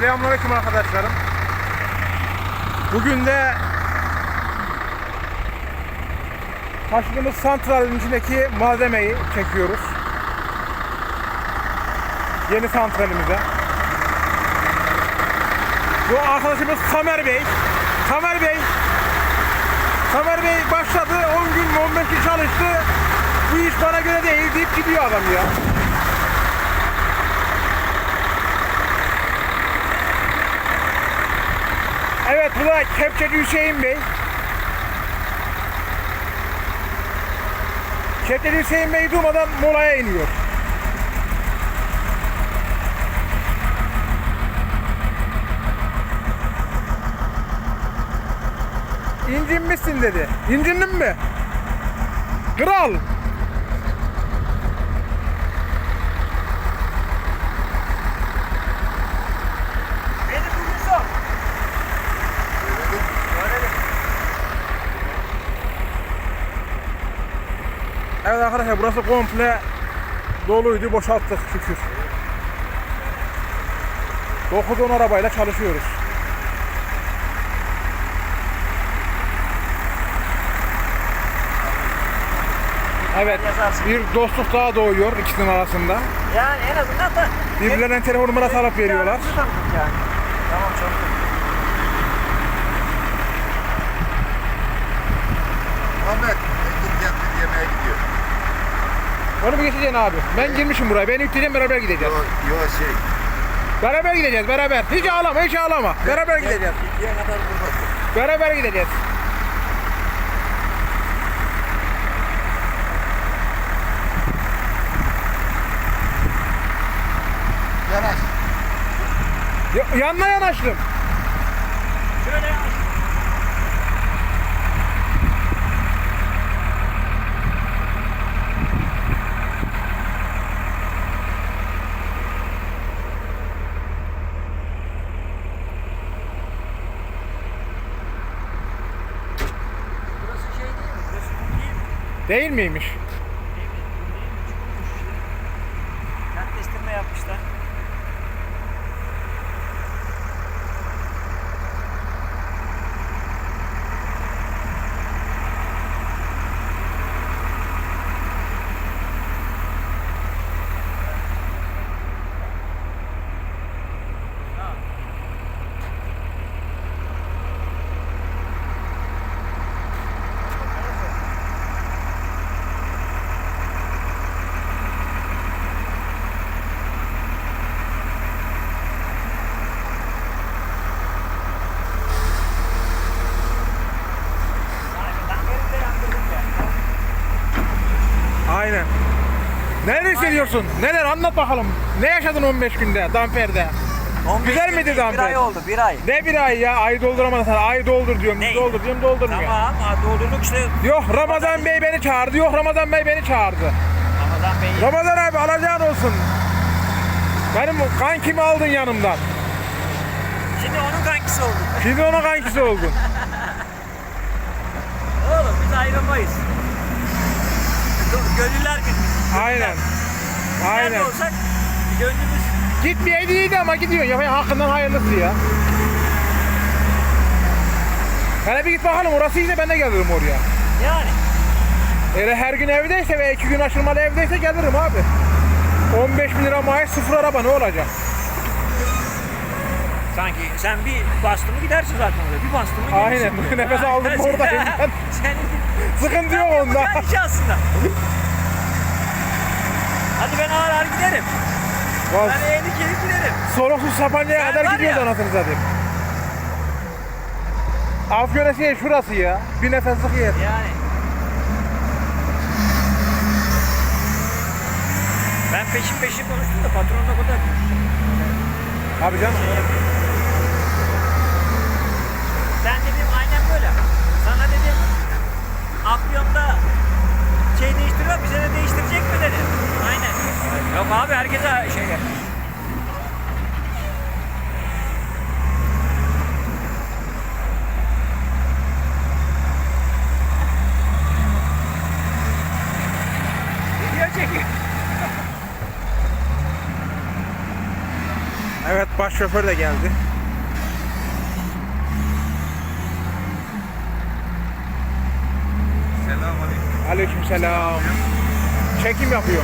Selamünaleyküm arkadaşlarım. Bugün de taşıdığımız santralin içindeki malzemeyi çekiyoruz. Yeni santralimize. Bu arkadaşımız Tamer Bey. Tamer Bey Tamer Bey başladı 10 gün mü 15 gün çalıştı. Bu iş bana göre değil deyip gidiyor adam ya. Evet Kepçeci Hüseyin Bey. Kepçeci Hüseyin Bey durmadan molaya iniyor. İncinmişsin dedi. İncindin mi? Kral. Evet arkadaşlar burası komple doluydu boşalttık şükür. 9-10 arabayla çalışıyoruz. Evet bir dostluk daha doğuyor ikisinin arasında. Yani en azından da Birbirlerine telefon numarası alıp veriyorlar. Yani. Tamam çok iyi. Ahmet, Onu mu geçeceksin abi? Ben girmişim buraya. Beni yükleyeceğim beraber gideceğiz. Yo, yo şey, Beraber gideceğiz beraber. Hiç ağlama hiç ağlama. Beraber gideceğiz. ikiye kadar buradasın. Beraber gideceğiz. Yanaş. Ya- yanına yanaştım. Şöyle yanaş. Burası şey değil mi? Burası kum değil mi? Değil miymiş? Değil mi? Kum değil mi? Çukurmuş işte. Kentleştirme yapmışlar. Ben yerinde yandırdım yani. Aynen. Neler hissediyorsun? Neler anlat bakalım. Ne yaşadın 15 günde Damper'de? 15 Güzel gün miydi değil, Damper? Bir ay oldu, bir ay. Ne bir ay ya? Ay dolduramadın sen. Ay doldur diyorum. Ne? Doldur diyorum doldurmuyor. Tamam, ha, doldurduk işte. Yok Ramazan Bey beni çağırdı. Yok Ramazan Bey beni çağırdı. Ramazan Bey. Ramazan abi alacağın olsun. Benim kankimi aldın yanımdan. Şimdi onun kankisi olduk. Şimdi onun kankisi oldun. Oğlum biz ayrılmayız. Gönüller birbirini. Aynen. Nerede Aynen. olsak gönlümüz Gitmeyeydi iyiydi ama gidiyor. Ya hakkından hayırlısı ya. Hele bir git bakalım orası iyiyse ben de gelirim oraya. yani. Öyle her gün evdeyse veya iki gün aşırmalı evdeyse gelirim abi. 15 bin lira maaş sıfır araba ne olacak? Sanki sen bir bastı mı gidersin zaten oraya. Bir bastı mı Aynen. Nefes aldım oradayım ben. Senin Sıkıntı yok onda. iş aslında. Ben ağır ağır giderim. Vaz- Ben eğri geri giderim. Soluksuz Sapanca'ya kadar ya. anasını satayım. Afyonesiye şurası ya. Bir nefeslik yer. Yani. Ben peşin peşin konuştum da patronla bu da Abi canım. şey. Sen dedim aynen böyle. Sana dedim Afyon'da şey değiştiriyor bize de değiştirecek mi dedi. Aynen. Yok abi herkese şey yap. Evet baş şoför de geldi. Selam aleyküm. Aleykümselam. Çekim yapıyor.